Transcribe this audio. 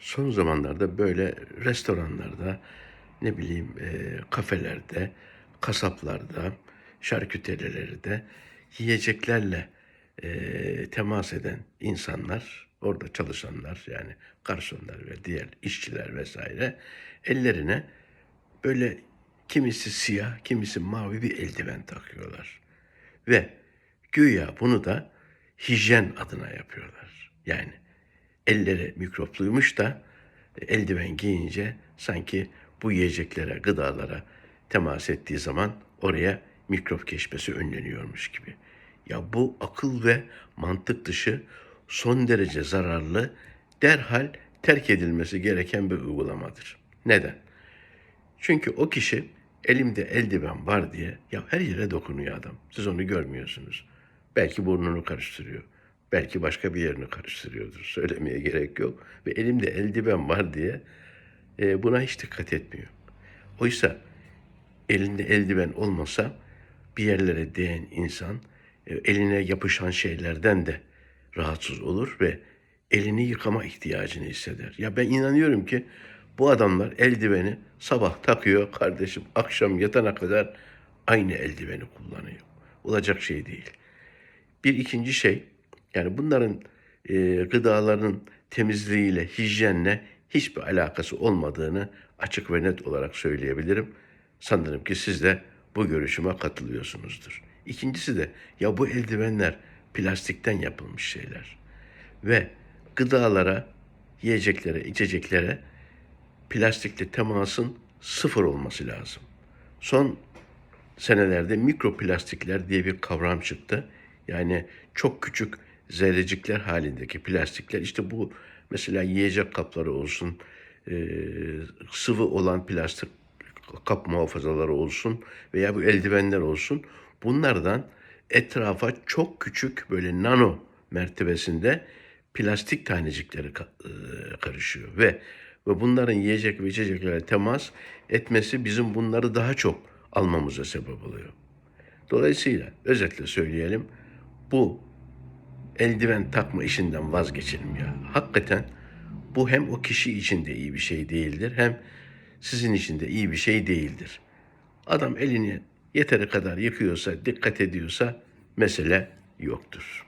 son zamanlarda böyle restoranlarda, ne bileyim e, kafelerde, kasaplarda, şarküterilerde yiyeceklerle e, temas eden insanlar, orada çalışanlar yani garsonlar ve diğer işçiler vesaire ellerine böyle kimisi siyah, kimisi mavi bir eldiven takıyorlar. Ve güya bunu da hijyen adına yapıyorlar. Yani elleri mikropluymuş da eldiven giyince sanki bu yiyeceklere, gıdalara temas ettiği zaman oraya mikrop geçmesi önleniyormuş gibi. Ya bu akıl ve mantık dışı son derece zararlı, derhal terk edilmesi gereken bir uygulamadır. Neden? Çünkü o kişi elimde eldiven var diye ya her yere dokunuyor adam. Siz onu görmüyorsunuz. Belki burnunu karıştırıyor. Belki başka bir yerini karıştırıyordur. Söylemeye gerek yok. Ve elimde eldiven var diye e, buna hiç dikkat etmiyor. Oysa elinde eldiven olmasa bir yerlere değen insan e, eline yapışan şeylerden de rahatsız olur ve elini yıkama ihtiyacını hisseder. Ya ben inanıyorum ki bu adamlar eldiveni sabah takıyor kardeşim akşam yatana kadar aynı eldiveni kullanıyor. Olacak şey değil. Bir ikinci şey yani bunların e, gıdaların temizliğiyle, hijyenle hiçbir alakası olmadığını açık ve net olarak söyleyebilirim. Sanırım ki siz de bu görüşüme katılıyorsunuzdur. İkincisi de ya bu eldivenler plastikten yapılmış şeyler ve gıdalara, yiyeceklere, içeceklere plastikle temasın sıfır olması lazım. Son senelerde mikroplastikler diye bir kavram çıktı. Yani çok küçük zerrecikler halindeki plastikler. İşte bu mesela yiyecek kapları olsun, e, sıvı olan plastik kap muhafazaları olsun veya bu eldivenler olsun. Bunlardan etrafa çok küçük böyle nano mertebesinde plastik tanecikleri e, karışıyor ve ve bunların yiyecek ve içeceklere temas etmesi bizim bunları daha çok almamıza sebep oluyor. Dolayısıyla özetle söyleyelim bu eldiven takma işinden vazgeçelim ya. Hakikaten bu hem o kişi için de iyi bir şey değildir hem sizin için de iyi bir şey değildir. Adam elini yeteri kadar yıkıyorsa, dikkat ediyorsa mesele yoktur.